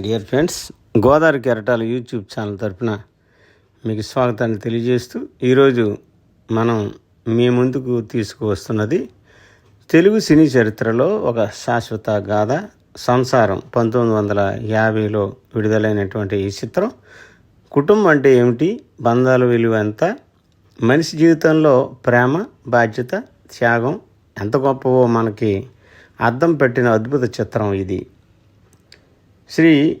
Dear friends Godavari కెరటాల YouTube channel తరఫున మీకు స్వాగతాన్ని తెలియజేస్తూ ఈరోజు మనం మీ ముందుకు తీసుకువస్తున్నది తెలుగు సినీ చరిత్రలో ఒక శాశ్వత గాథ సంసారం పంతొమ్మిది వందల యాభైలో విడుదలైనటువంటి ఈ చిత్రం. కుటుంబం అంటే ఏమిటి? బంధాల విలువ ఎంత? మనిషి జీవితంలో ప్రేమ బాధ్యత త్యాగం ఎంత గొప్పవో మనకి అద్దం పెట్టిన అద్భుత చిత్రం ఇది. శ్రీ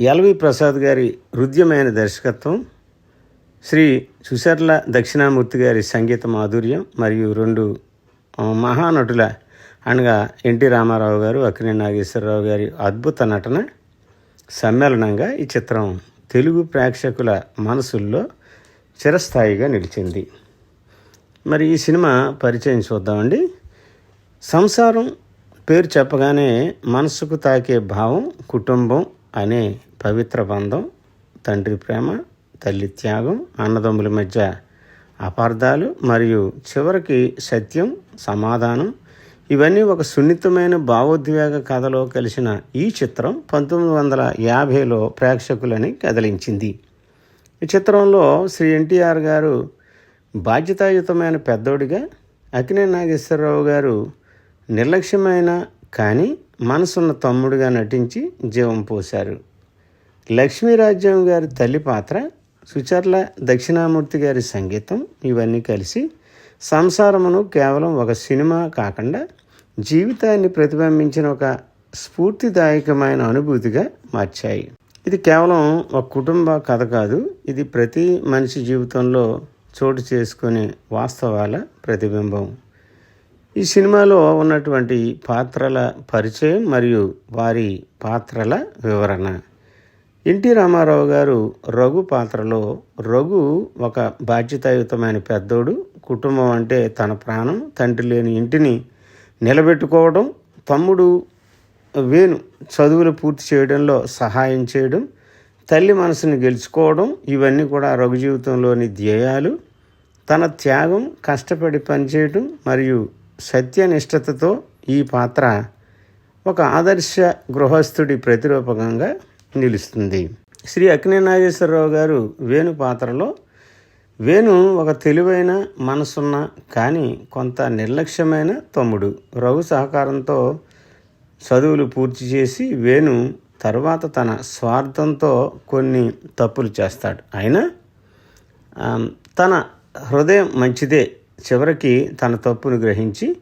ఎల్వి ప్రసాద్ గారి హృద్యమైన దర్శకత్వం శ్రీ సుశర్ల దక్షిణామూర్తి గారి సంగీత మాధుర్యం మరియు రెండు మహానటుల అనగా ఎన్టీ రామారావు గారు అక్కినే నాగేశ్వరరావు గారి అద్భుత నటన సమ్మేళనంగా ఈ చిత్రం తెలుగు ప్రేక్షకుల మనసుల్లో చిరస్థాయిగా నిలిచింది. మరి ఈ సినిమా పరిచయం చూద్దామండి. సంసారం పేరు చెప్పగానే మనసుకు తాకే భావం కుటుంబం అనే పవిత్ర బంధం తండ్రి ప్రేమ తల్లి త్యాగం అన్నదమ్ముల మధ్య అపార్థాలు మరియు చివరికి సత్యం సమాధానం ఇవన్నీ ఒక సున్నితమైన భావోద్వేగ కథలో కలిసిన ఈ చిత్రం పంతొమ్మిది వందల యాభైలో ప్రేక్షకులని కదిలించింది. ఈ చిత్రంలో శ్రీ ఎన్టీఆర్ గారు బాధ్యతాయుతమైన పెద్దోడిగా అక్కినే నాగేశ్వరరావు గారు నిర్లక్ష్యమైన కానీ మనసున్న తమ్ముడుగా నటించి జీవం పోశారు. లక్ష్మీరాజ్యం గారి తల్లి పాత్ర సుచర్ల దక్షిణామూర్తి గారి సంగీతం ఇవన్నీ కలిసి సంసారమును కేవలం ఒక సినిమా కాకుండా జీవితాన్ని ప్రతిబింబించిన ఒక స్ఫూర్తిదాయకమైన అనుభూతిగా మార్చాయి. ఇది కేవలం ఒక కుటుంబ కథ కాదు ఇది ప్రతి మనిషి జీవితంలో చోటు చేసుకునే వాస్తవాల ప్రతిబింబం. ఈ సినిమాలో ఉన్నటువంటి పాత్రల పరిచయం మరియు వారి పాత్రల వివరణ. ఎన్టీ రామారావు గారు రఘు పాత్రలో రఘు ఒక బాధ్యతాయుతమైన పెద్దోడు కుటుంబం అంటే తన ప్రాణం తండ్రి లేని ఇంటిని నిలబెట్టుకోవడం తమ్ముడు వేణు చదువులు పూర్తి చేయడంలో సహాయం చేయడం తల్లి మనసుని గెలుచుకోవడం ఇవన్నీ కూడా రఘు జీవితంలోని ధ్యేయాలు. తన త్యాగం కష్టపడి పనిచేయడం మరియు సత్యనిష్టతతో ఈ పాత్ర ఒక ఆదర్శ గృహస్థుడి ప్రతిరూపకంగా నిలుస్తుంది. శ్రీ అక్కినే నాగేశ్వరరావు గారు వేణు పాత్రలో వేణు ఒక తెలివైన మనసున్న కానీ కొంత నిర్లక్ష్యమైన తమ్ముడు. రఘు సహకారంతో చదువులు పూర్తి చేసి వేణు తర్వాత తన స్వార్థంతో కొన్ని తప్పులు చేస్తాడు. అయినా తన హృదయం మంచిదే చివరికి తన తప్పును గ్రహించి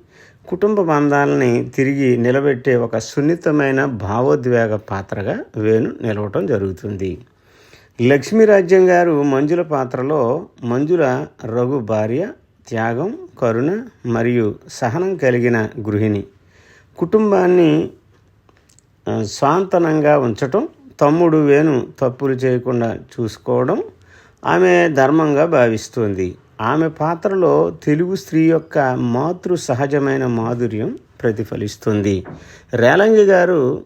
కుటుంబ బంధాలని తిరిగి నిలబెట్టే ఒక సున్నితమైన భావోద్వేగ పాత్రగా వేణు నిలవటం జరుగుతుంది. లక్ష్మీరాజ్యం గారు మంజుల పాత్రలో మంజుల రఘు భార్య త్యాగం కరుణ మరియు సహనం కలిగిన గృహిణి. కుటుంబాన్ని స్వాంతనంగా ఉంచటం తమ్ముడు వేణు తప్పులు చేయకుండా చూసుకోవడం ఆమె ధర్మంగా భావిస్తుంది. ఆమె పాత్రలో తెలుగు స్త్రీ యొక్క మాతృ సహజమైన మాధుర్యం ప్రతిఫలిస్తుంది. రేలంగి గారు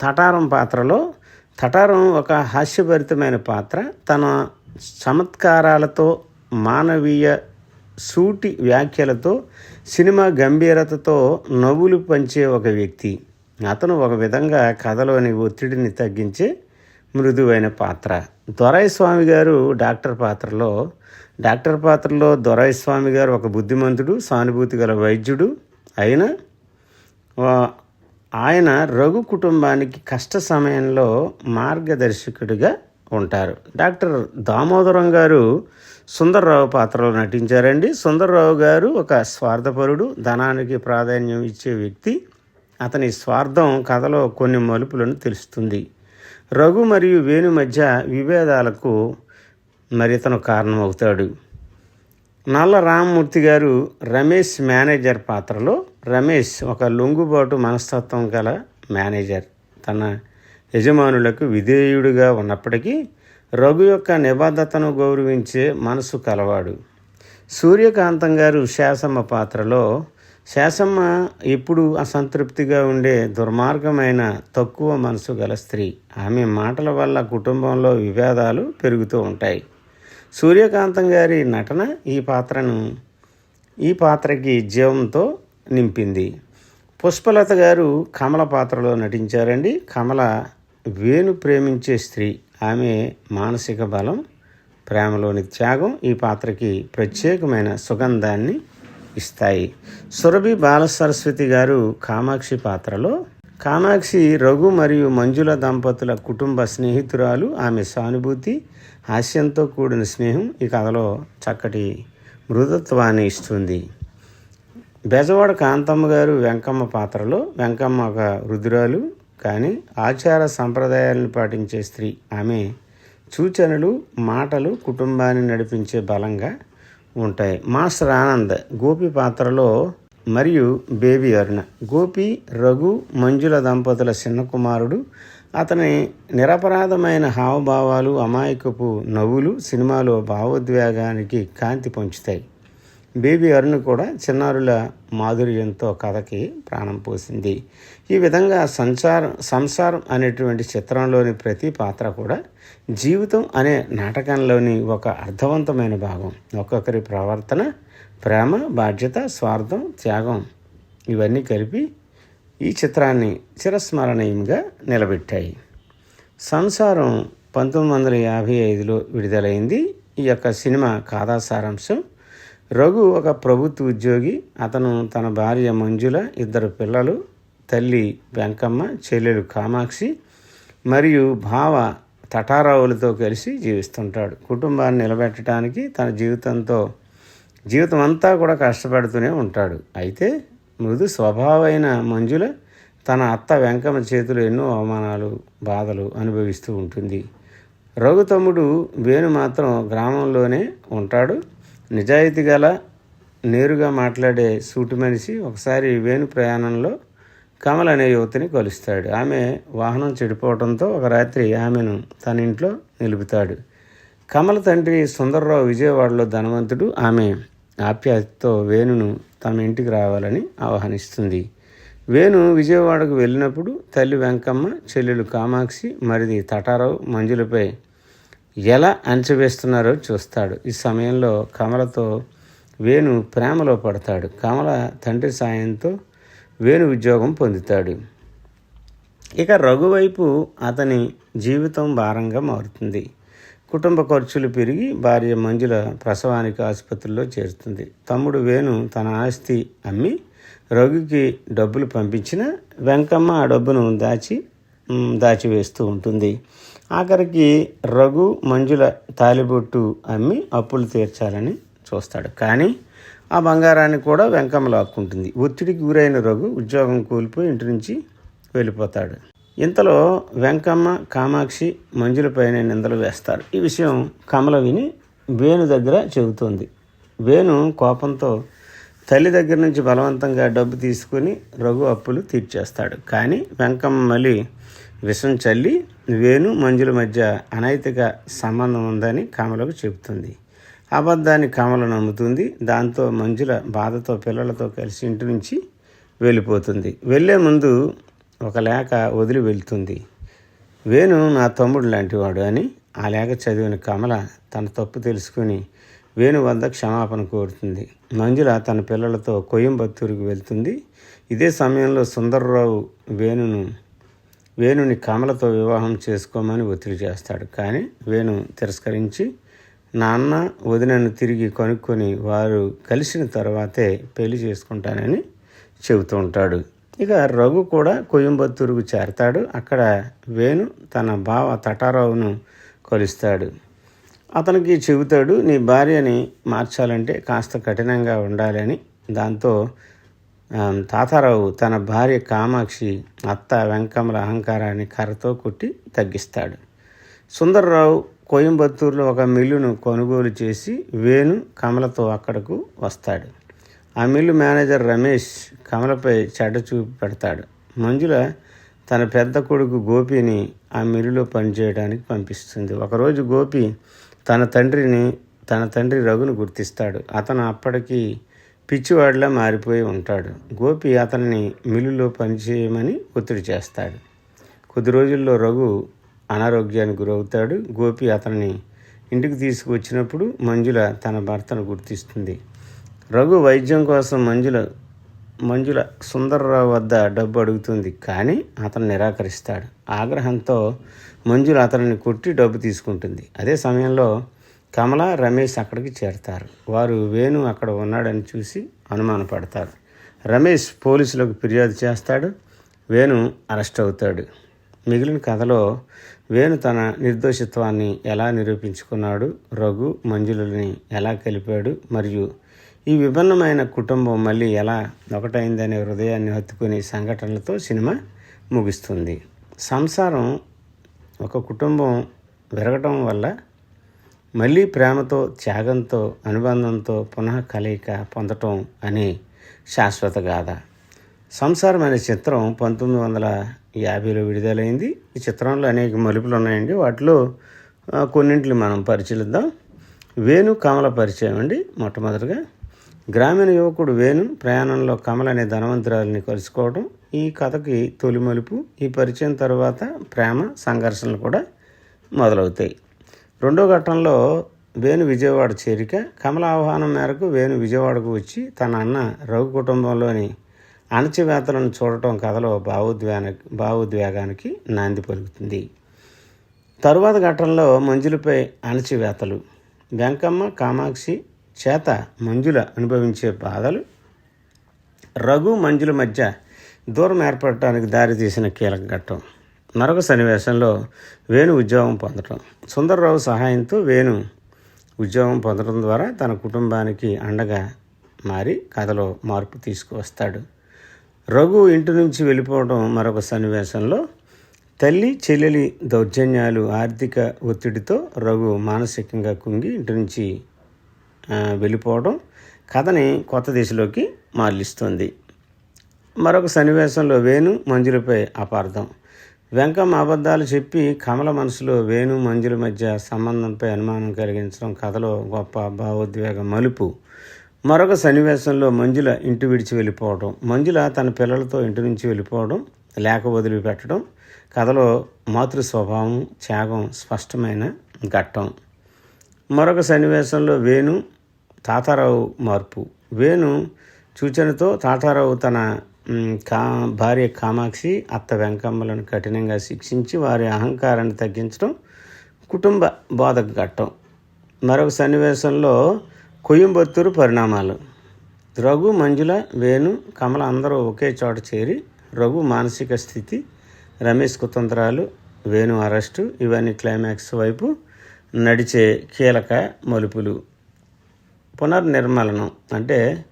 తటారం పాత్రలో తటారం ఒక హాస్యభరితమైన పాత్ర. తన చమత్కారాలతో మానవీయ సూటి వ్యాఖ్యలతో సినిమా గంభీరతతో నవ్వులు పంచే ఒక వ్యక్తి. అతను ఒక విధంగా కథలోని ఒత్తిడిని తగ్గించే మృదువైన పాత్ర. దొరై స్వామి గారు డాక్టర్ పాత్రలో డాక్టర్ పాత్రలో దొరయ్య స్వామి గారు ఒక బుద్ధిమంతుడు సానుభూతి గల వైద్యుడు అయినా ఆయన రఘు కుటుంబానికి కష్ట సమయంలో మార్గదర్శకుడిగా ఉంటారు. డాక్టర్ దామోదరం గారు సుందర్రావు పాత్రలో నటించారండి. సుందర్రావు గారు ఒక స్వార్థపరుడు ధనానికి ప్రాధాన్యం ఇచ్చే వ్యక్తి. అతని స్వార్థం కథలో కొన్ని మలుపులను తెలుస్తుంది. రఘు మరియు వేణు మధ్య విభేదాలకు మరి ఇతను కారణమవుతాడు. నల్ల రామ్మూర్తి గారు రమేష్ మేనేజర్ పాత్రలో రమేష్ ఒక లొంగుబాటు మనస్తత్వం గల మేనేజర్. తన యజమానులకు విధేయుడిగా ఉన్నప్పటికీ రఘు యొక్క నిబద్ధతను గౌరవించే మనసు కలవాడు. సూర్యకాంతం గారు శాసమ్మ పాత్రలో శాసమ్మ ఎప్పుడు అసంతృప్తిగా ఉండే దుర్మార్గమైన తక్కువ మనసు గల స్త్రీ. ఆమె మాటల వల్ల కుటుంబంలో విభేదాలు పెరుగుతూ ఉంటాయి. సూర్యకాంతం గారి నటన ఈ పాత్రను ఈ పాత్రకి జీవంతో నింపింది. పుష్పలత గారు కమల పాత్రలో నటించారండి. కమల వేణు ప్రేమించే స్త్రీ. ఆమె మానసిక బలం ప్రేమలోని త్యాగం ఈ పాత్రకి ప్రత్యేకమైన సుగంధాన్ని ఇస్తాయి. సురభి బాలసరస్వతి గారు కామాక్షి పాత్రలో కామాక్షి రఘు మరియు మంజుల దంపతుల కుటుంబ స్నేహితురాలు ఆమె సానుభూతి హాస్యంతో కూడిన స్నేహం ఈ కథలో చక్కటి మృదుత్వాన్ని ఇస్తుంది. బెజవాడ కాంతమ్మ గారు వెంకమ్మ పాత్రలో వెంకమ్మ ఒక రుద్రాలు కానీ ఆచార సంప్రదాయాలను పాటించే స్త్రీ. ఆమె సూచనలు మాటలు కుటుంబాన్ని నడిపించే బలంగా ఉంటాయి. మాస్టర్ ఆనంద్ గోపి పాత్రలో మరియు బేబీ అరుణ. గోపి రఘు మంజుల దంపతుల చిన్న కుమారుడు అతని నిరపరాధమైన హావభావాలు అమాయకపు నవ్వులు సినిమాలో భావోద్వేగానికి కాంతి పంచుతాయి. బేబీ అరుణ్ కూడా చిన్నారుల మాధుర్యంతో కథకి ప్రాణం పోసింది. ఈ విధంగా సంసారం సంసారం అనేటువంటి చిత్రంలోని ప్రతి పాత్ర కూడా జీవితం అనే నాటకంలోని ఒక అర్థవంతమైన భాగం. ఒక్కొక్కరి ప్రవర్తన ప్రేమ బాధ్యత స్వార్థం త్యాగం ఇవన్నీ కలిపి ఈ చిత్రాన్ని చిరస్మరణీయంగా నిలబెట్టాయి. సంసారం పంతొమ్మిది వందల యాభై ఐదులో విడుదలైంది. ఈ యొక్క సినిమా కథా సారాంశం. రఘు ఒక ప్రభుత్వ ఉద్యోగి. అతను తన భార్య మంజుల ఇద్దరు పిల్లలు తల్లి వెంకమ్మ చెల్లెలు కామాక్షి మరియు భావ తటారావులతో కలిసి జీవిస్తుంటాడు. కుటుంబాన్ని నిలబెట్టడానికి తన జీవితంతో జీవితం అంతా కూడా కష్టపడుతూనే ఉంటాడు. అయితే మృదు స్వభావమైన మంజుల తన అత్త వెంకమ్మ చేతులు ఎన్నో అవమానాలు బాధలు అనుభవిస్తూ ఉంటుంది. రఘు తమ్ముడు వేణు మాత్రం గ్రామంలోనే ఉంటాడు. నిజాయితీ గల నేరుగా మాట్లాడే సూటి మనిషి ఒకసారి వేణు ప్రయాణంలో కమల్ అనే యువతిని కలుస్తాడు. ఆమె వాహనం చెడిపోవడంతో ఒక రాత్రి ఆమెను తన ఇంట్లో నిలుపుతాడు. కమల తండ్రి సుందర్రావు విజయవాడలో ధనవంతుడు. ఆమె ఆప్యాయతతో వేణును తమ ఇంటికి రావాలని ఆహ్వానిస్తుంది. వేణు విజయవాడకు వెళ్ళినప్పుడు తల్లి వెంకమ్మ చెల్లెలు కామాక్షి మరిది తటారావు మంజులపై ఎలా అంచవేస్తున్నారో చూస్తాడు. ఈ సమయంలో కమలతో వేణు ప్రేమలో పడతాడు. కమల తండ్రి సాయంతో వేణు ఉద్యోగం పొందుతాడు. ఇక రఘువైపు అతని జీవితం భారంగా మారుతుంది. కుటుంబ ఖర్చులు పెరిగి భార్య మంజుల ప్రసవానికి ఆసుపత్రిలో చేరుతుంది. తమ్ముడు వేణు తన ఆస్తి అమ్మి రఘుకి డబ్బులు పంపించిన వెంకమ్మ ఆ డబ్బును దాచి దాచివేస్తూ ఉంటుంది. ఆఖరికి రఘు మంజుల తాలిబొట్టు అమ్మి అప్పులు తీర్చాలని చూస్తాడు. కానీ ఆ బంగారాన్ని కూడా వెంకమ్మ లాక్కుంటుంది. ఒత్తిడికి గురైన రఘు ఉద్యోగం కోల్పోయి ఇంటి నుంచి వెళ్ళిపోతాడు. ఇంతలో వెంకమ్మ కామాక్షి మంజులపైన నిందలు వేస్తారు. ఈ విషయం కమల విని వేణు దగ్గర చెబుతోంది. వేణు కోపంతో తల్లి దగ్గర నుంచి బలవంతంగా డబ్బు తీసుకుని రఘు అప్పులు తీర్చేస్తాడు. కానీ వెంకమ్మ మళ్ళీ విషం చల్లి వేణు మంజుల మధ్య అనైతిక సంబంధం ఉందని కమలకు చెబుతుంది. అబద్ధాన్ని కమల నమ్ముతుంది. దాంతో మంజుల బాధతో పిల్లలతో కలిసి ఇంటి నుంచి వెళ్ళిపోతుంది. వెళ్ళే ముందు ఒక లేఖ వదిలి వెళ్తుంది. వేణు నా తమ్ముడు లాంటివాడు అని ఆ లేఖ చదివిన కమల తన తప్పు తెలుసుకుని వేణు వద్ద క్షమాపణ కోరుతుంది. మంజుల తన పిల్లలతో కోయంబత్తూరుకు వెళ్తుంది. ఇదే సమయంలో సుందర్రావు వేణును వేణుని కమలతో వివాహం చేసుకోమని ఒత్తిడి చేస్తాడు. కానీ వేణు తిరస్కరించి నాన్న వదినను తిరిగి కనుక్కొని వారు కలిసిన తర్వాతే పెళ్ళి చేసుకుంటానని చెబుతూ ఉంటాడు. ఇక రఘు కూడా కోయంబత్తూరుకు చేరతాడు. అక్కడ వేణు తన బావ తటారావును కొలుస్తాడు. అతనికి చెబుతాడు నీ భార్యని మార్చాలంటే కాస్త కఠినంగా ఉండాలని. దాంతో తాతారావు తన భార్య కామాక్షి అత్త వెంకమ్మల అహంకారాన్ని కర్రతో కొట్టి తగ్గిస్తాడు. సుందర్రావు కోయంబత్తూరులో ఒక మిల్లును కొనుగోలు చేసి వేణు కమలతో అక్కడకు వస్తాడు. ఆ మిల్లు మేనేజర్ రమేష్ కమలపై చెడ్డ చూపి పెడతాడు. మంజుల తన పెద్ద కొడుకు గోపిని ఆ మిల్లులో పనిచేయడానికి పంపిస్తుంది. ఒకరోజు గోపి తన తండ్రిని తన తండ్రి రఘును గుర్తిస్తాడు. అతను అప్పటికి పిచ్చివాడిలా మారిపోయి ఉంటాడు. గోపి అతన్ని మిల్లులో పనిచేయమని ఒత్తిడి చేస్తాడు. కొద్ది రోజుల్లో రఘు అనారోగ్యానికి గురవుతాడు. గోపి అతన్ని ఇంటికి తీసుకువచ్చినప్పుడు మంజుల తన భర్తను గుర్తిస్తుంది. రఘు వైద్యం కోసం మంజుల మంజుల సుందర్రావు వద్ద డబ్బు అడుగుతుంది కానీ అతను నిరాకరిస్తాడు. ఆగ్రహంతో మంజుల అతనిని కొట్టి డబ్బు తీసుకుంటుంది. అదే సమయంలో కమల రమేష్ అక్కడికి చేరతారు. వారు వేణు అక్కడ ఉన్నాడని చూసి అనుమానపడతారు. రమేష్ పోలీసులకు ఫిర్యాదు చేస్తాడు. వేణు అరెస్ట్ అవుతాడు. మిగిలిన కథలో వేణు తన నిర్దోషిత్వాన్ని ఎలా నిరూపించుకున్నాడు? రఘు మంజులని ఎలా కలిపాడు? మరియు ఈ విభిన్నమైన కుటుంబం మళ్ళీ ఎలా ఒకటైందనే హృదయాన్ని హత్తుకునే సంఘటనలతో సినిమా ముగుస్తుంది. సంసారం ఒక కుటుంబం విరగటం వల్ల మళ్ళీ ప్రేమతో త్యాగంతో అనుబంధంతో పునః కలయిక పొందటం అనే శాశ్వత గాథ. సంసారం అనే చిత్రం పంతొమ్మిది వందల యాభైలో విడుదలైంది. ఈ చిత్రంలో అనేక మలుపులు ఉన్నాయండి. వాటిలో కొన్నింటిని మనం పరిశీలిద్దాం. వేణు కమల పరిచయం అండి. మొట్టమొదటిగా గ్రామీణ యువకుడు వేణు ప్రయాణంలో కమల అనే ధనవంతురాలిని కలుసుకోవడం ఈ కథకి తొలి మలుపు ఈ పరిచయం తర్వాత ప్రేమ సంఘర్షణలు కూడా మొదలవుతాయి. రెండో ఘట్టంలో వేణు విజయవాడ చేరిక కమల ఆహ్వానం మేరకు వేణు విజయవాడకు వచ్చి తన అన్న రఘు కుటుంబంలోని అణచివేతలను చూడటం కథలో భావోద్వేగ భావోద్వేగానికి నాంది పలుకుతుంది. తరువాత ఘట్టంలో మంజులపై అణచివేతలు వెంకమ్మ కామాక్షి చేత మంజుల అనుభవించే బాధలు రఘు మంజుల మధ్య దూరం ఏర్పడటానికి దారితీసిన కీలక ఘట్టం. మరొక సన్నివేశంలో వేణు ఉద్యోగం పొందటం. సుందరరావు సహాయంతో వేణు ఉద్యోగం పొందడం ద్వారా తన కుటుంబానికి అండగా మారి కథలో మార్పు తీసుకువస్తాడు. రఘు ఇంటి నుంచి వెళ్ళిపోవడం మరొక సన్నివేశంలో తల్లి చెల్లెలి దౌర్జన్యాలు ఆర్థిక ఒత్తిడితో రఘు మానసికంగా కుంగి ఇంటి నుంచి వెళ్ళిపోవడం కథని కొత్త దిశలోకి మార్లిస్తుంది. మరొక సన్నివేశంలో వేణు మంజులపై అపార్థం. వెంకమ్మ అబద్ధాలు చెప్పి కమల మనసులో వేణు మంజుల మధ్య సంబంధంపై అనుమానం కలిగించడం కథలో గొప్ప భావోద్వేగ మలుపు. మరొక సన్నివేశంలో మంజుల ఇంటి విడిచి వెళ్ళిపోవడం మంజుల తన పిల్లలతో ఇంటి నుంచి వెళ్ళిపోవడం లేక వదిలిపెట్టడం కథలో మాతృ స్వభావం త్యాగం స్పష్టమైన ఘట్టం. మరొక సన్నివేశంలో వేణు తాతారావు మార్పు. వేణు సూచనతో తాతారావు తన కా భార్య కామాక్షి అత్త వెంకమ్మలను కఠినంగా శిక్షించి వారి అహంకారాన్ని తగ్గించడం కుటుంబ బోధక ఘట్టం మరొక సన్నివేశంలో కొయ్యంబత్తూరు పరిణామాలు. రఘు మంజుల వేణు కమల అందరూ ఒకే చోట చేరి రఘు మానసిక స్థితి రమేష్ కుతంత్రాలు వేణు అరెస్టు ఇవన్నీ క్లైమాక్స్ వైపు నడిచే కీలక మలుపులు. పునర్నిర్మలనం అంటే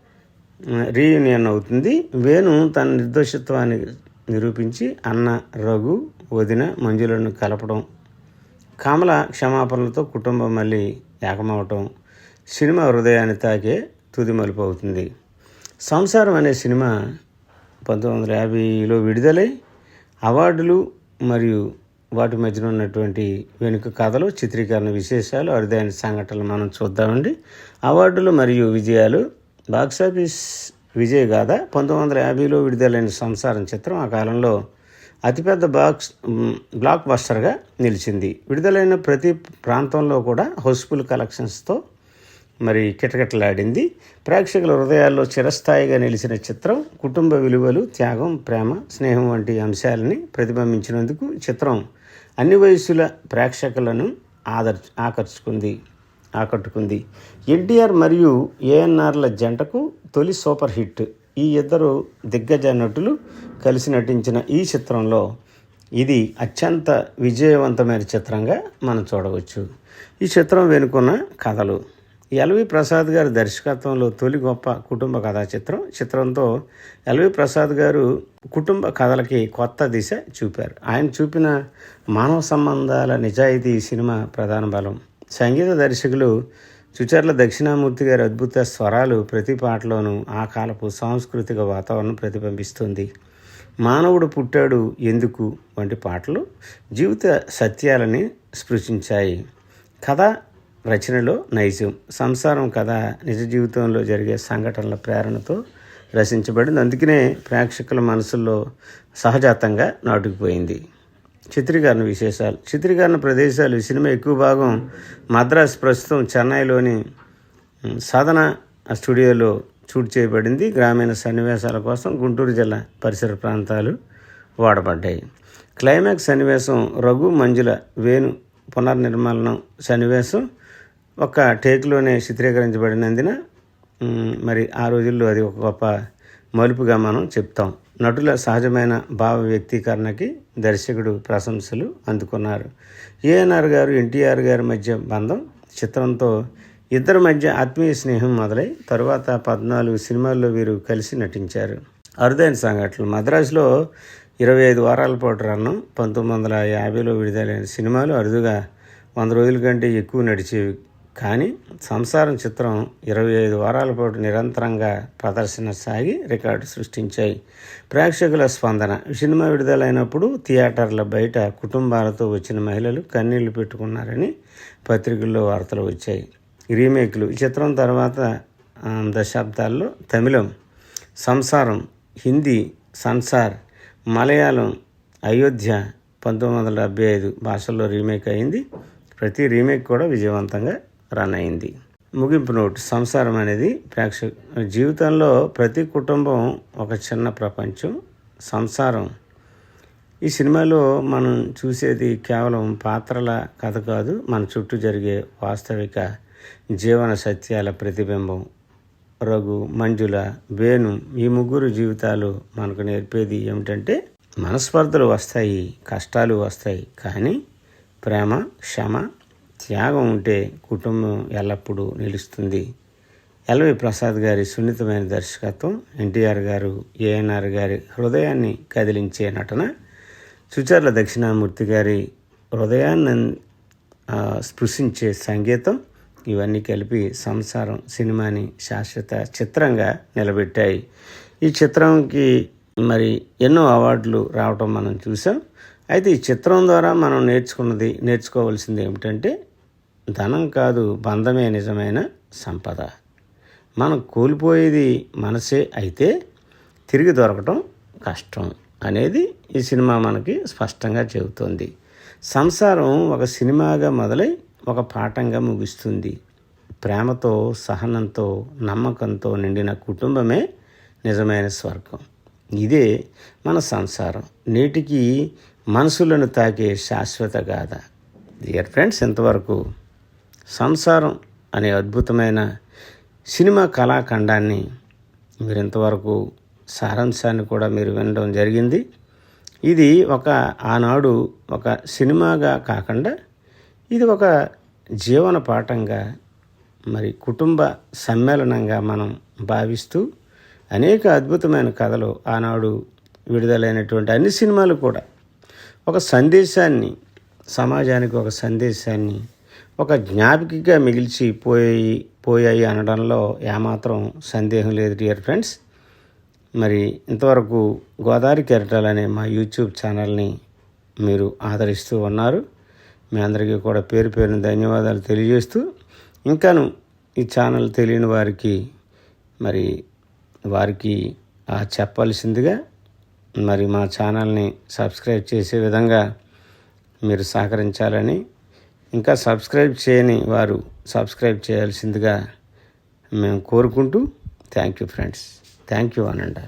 రీయూనియన్ అవుతుంది. వేణు తన నిర్దోషిత్వాన్ని నిరూపించి అన్న రఘు వదిన మంజులను కలపడం కమల క్షమాపణలతో కుటుంబం మళ్ళీ ఏకమవటం సినిమా హృదయాన్ని తాకే తుది మలుపు అవుతుంది. సంసారం అనే సినిమా పంతొమ్మిది వందల యాభైలో విడుదలై అవార్డులు మరియు వాటి మధ్యన ఉన్నటువంటి వెనుక కథలు చిత్రీకరణ విశేషాలు అరుదైన సంఘటనలు మనం చూద్దామండి. అవార్డులు మరియు విజయాలు. బాక్సాఫీస్ విజయ్ గాథ. పంతొమ్మిది వందల యాభైలో విడుదలైన సంసారం చిత్రం ఆ కాలంలో అతిపెద్ద బాక్స్ బ్లాక్ బస్టర్గా నిలిచింది. విడుదలైన ప్రతి ప్రాంతంలో కూడా హౌస్ఫుల్ కలెక్షన్స్తో మరి కిటకిటలాడింది. ప్రేక్షకుల హృదయాల్లో చిరస్థాయిగా నిలిచిన చిత్రం కుటుంబ విలువలు త్యాగం ప్రేమ స్నేహం వంటి అంశాలని ప్రతిబింబించినందుకు చిత్రం అన్ని వయసుల ప్రేక్షకులను ఆదర్ ఆకర్చుకుంది ఆకట్టుకుంది. ఎన్టీఆర్ మరియు ఏఎన్ఆర్ల జంటకు తొలి సూపర్ హిట్. ఈ ఇద్దరు దిగ్గజ నటులు కలిసి నటించిన ఈ చిత్రంలో ఇది అత్యంత విజయవంతమైన చిత్రంగా మనం చూడవచ్చు. ఈ చిత్రం వెనుకున్న కథలు. ఎల్వి ప్రసాద్ గారి దర్శకత్వంలో తొలి గొప్ప కుటుంబ కథా చిత్రం. చిత్రంతో ఎల్వి ప్రసాద్ గారు కుటుంబ కథలకి కొత్త దిశ చూపారు. ఆయన చూపిన మానవ సంబంధాల నిజాయితీ సినిమా ప్రధాన బలం. సంగీత దర్శకులు చుచర్ల దక్షిణామూర్తి గారి అద్భుత స్వరాలు ప్రతి పాటలోనూ ఆ కాలపు సాంస్కృతిక వాతావరణం ప్రతిబింబిస్తుంది. మానవుడు పుట్టాడు ఎందుకు వంటి పాటలు జీవిత సత్యాలని స్పృశించాయి. కథ రచనలో నైజం. సంసారం కథ నిజ జీవితంలో జరిగే సంఘటనల ప్రేరణతో రచించబడింది. అందుకనే ప్రేక్షకుల మనసుల్లో సహజాతంగా నాటుకుపోయింది. చిత్రీకరణ విశేషాలు. చిత్రీకరణ ప్రదేశాలు సినిమా ఎక్కువ భాగం మద్రాస్ ప్రస్తుతం చెన్నైలోని సాధన స్టూడియోలో షూట్ చేయబడింది. గ్రామీణ సన్నివేశాల కోసం గుంటూరు జిల్లా పరిసర ప్రాంతాలు వాడబడ్డాయి. క్లైమాక్స్ సన్నివేశం రఘు మంజుల వేణు పునర్నిర్మాణం సన్నివేశం ఒక టేక్లోనే చిత్రీకరించబడినందున మరి ఆ రోజుల్లో అది ఒక గొప్ప మలుపుగా మనం చెప్తాం. నటుల సహజమైన భావ వ్యక్తీకరణకి దర్శకుడు ప్రశంసలు అందుకున్నారు. ఏఎన్ఆర్ గారు ఎన్టీఆర్ గారి మధ్య బంధం చిత్రంతో ఇద్దరి మధ్య ఆత్మీయ స్నేహం మొదలై తరువాత పద్నాలుగు సినిమాల్లో వీరు కలిసి నటించారు. అరుదైన సంఘటనలు. మద్రాసులో ఇరవై ఐదు వారాల పాటు రన్నం పంతొమ్మిది వందల యాభైలో విడుదలైన సినిమాలు అరుదుగా వంద రోజుల కంటే ఎక్కువ నడిచేవి. కానీ సంసారం చిత్రం ఇరవై ఐదు వారాల పాటు నిరంతరంగా ప్రదర్శన సాగి రికార్డు సృష్టించాయి. ప్రేక్షకుల స్పందన సినిమా విడుదలైనప్పుడు థియేటర్ల బయట కుటుంబాలతో వచ్చిన మహిళలు కన్నీళ్ళు పెట్టుకున్నారని పత్రికల్లో వార్తలు వచ్చాయి. రీమేక్లు ఈ చిత్రం తర్వాత దశాబ్దాల్లో తమిళం సంసారం హిందీ సంసార్ మలయాళం అయోధ్య పంతొమ్మిది వందల డెబ్బై ఐదు భాషల్లో రీమేక్ అయింది. ప్రతి రీమేక్ కూడా విజయవంతంగా రన్ అయింది. ముగింపు నోట్. సంసారం అనేది ప్రేక్షక జీవితంలో ప్రతి కుటుంబం ఒక చిన్న ప్రపంచం. సంసారం. ఈ సినిమాలో మనం చూసేది కేవలం పాత్రల కథ కాదు మన చుట్టూ జరిగే వాస్తవిక జీవన సత్యాల ప్రతిబింబం. రఘు మంజుల వేణు ఈ ముగ్గురు జీవితాలు మనకు నేర్పేది ఏమిటంటే మనస్పర్ధలు వస్తాయి కష్టాలు వస్తాయి కానీ ప్రేమ క్షమ త్యాగం ఉంటే కుటుంబం ఎల్లప్పుడూ నిలుస్తుంది. ఎల్వి ప్రసాద్ గారి సున్నితమైన దర్శకత్వం ఎన్టీఆర్ గారు ఏఎన్ఆర్ గారి హృదయాన్ని కదిలించే నటన సుచర్ల దక్షిణామూర్తి గారి హృదయాన్ని స్పృశించే సంగీతం ఇవన్నీ కలిపి సంసారం సినిమాని శాశ్వత చిత్రంగా నిలబెట్టాయి. ఈ చిత్రంకి మరి ఎన్నో అవార్డులు రావటం మనం చూసాం అయితే ఈ చిత్రం ద్వారా మనం నేర్చుకున్నది నేర్చుకోవాల్సింది ఏమిటంటే ధనం కాదు బంధమే నిజమైన సంపద. మనం కోల్పోయేది మనసే అయితే తిరిగి దొరకటం కష్టం అనేది ఈ సినిమా మనకి స్పష్టంగా చెబుతోంది. సంసారం ఒక సినిమాగా మొదలై ఒక పాఠంగా ముగుస్తుంది. ప్రేమతో సహనంతో నమ్మకంతో నిండిన కుటుంబమే నిజమైన స్వర్గం. ఇదే మన సంసారం. నేటికి మనసులను తాకే శాశ్వత గాథ. డియర్ ఫ్రెండ్స్ ఇంతవరకు సంసారం అనే అద్భుతమైన సినిమా కళాఖండాన్ని మీరు ఇంతవరకు సారాంశాన్ని కూడా మీరు వినడం జరిగింది. ఇది ఒక ఆనాడు ఒక సినిమాగా కాకుండా ఇది ఒక జీవన పాఠంగా మరి కుటుంబ సమ్మేళనంగా మనం భావిస్తూ అనేక అద్భుతమైన కథలు ఆనాడు విడుదలైనటువంటి అన్ని సినిమాలు కూడా ఒక సందేశాన్ని సమాజానికి ఒక సందేశాన్ని ఒక జ్ఞాపికగా మిగిలిచిపోయి పోయాయి అనడంలో ఏమాత్రం సందేహం లేదు డియర్ ఫ్రెండ్స్. మరి ఇంతవరకు గోదావరి కెరటాలు అనే మా యూట్యూబ్ ఛానల్ని మీరు ఆదరిస్తూ ఉన్నారు. మీ అందరికీ కూడా పేరు పేరున ధన్యవాదాలు తెలియజేస్తూ ఇంకాను ఈ ఛానల్ తెలియని వారికి మరి వారికి ఆ చెప్పాల్సిందిగా మరి మా ఛానల్ని సబ్స్క్రైబ్ చేసే విధంగా మీరు సహకరించాలని ఇంకా సబ్స్క్రైబ్ చేయని వారు సబ్స్క్రైబ్ చేయాల్సిందిగా మేము కోరుకుంటూ thank you friends. Thank you అనండి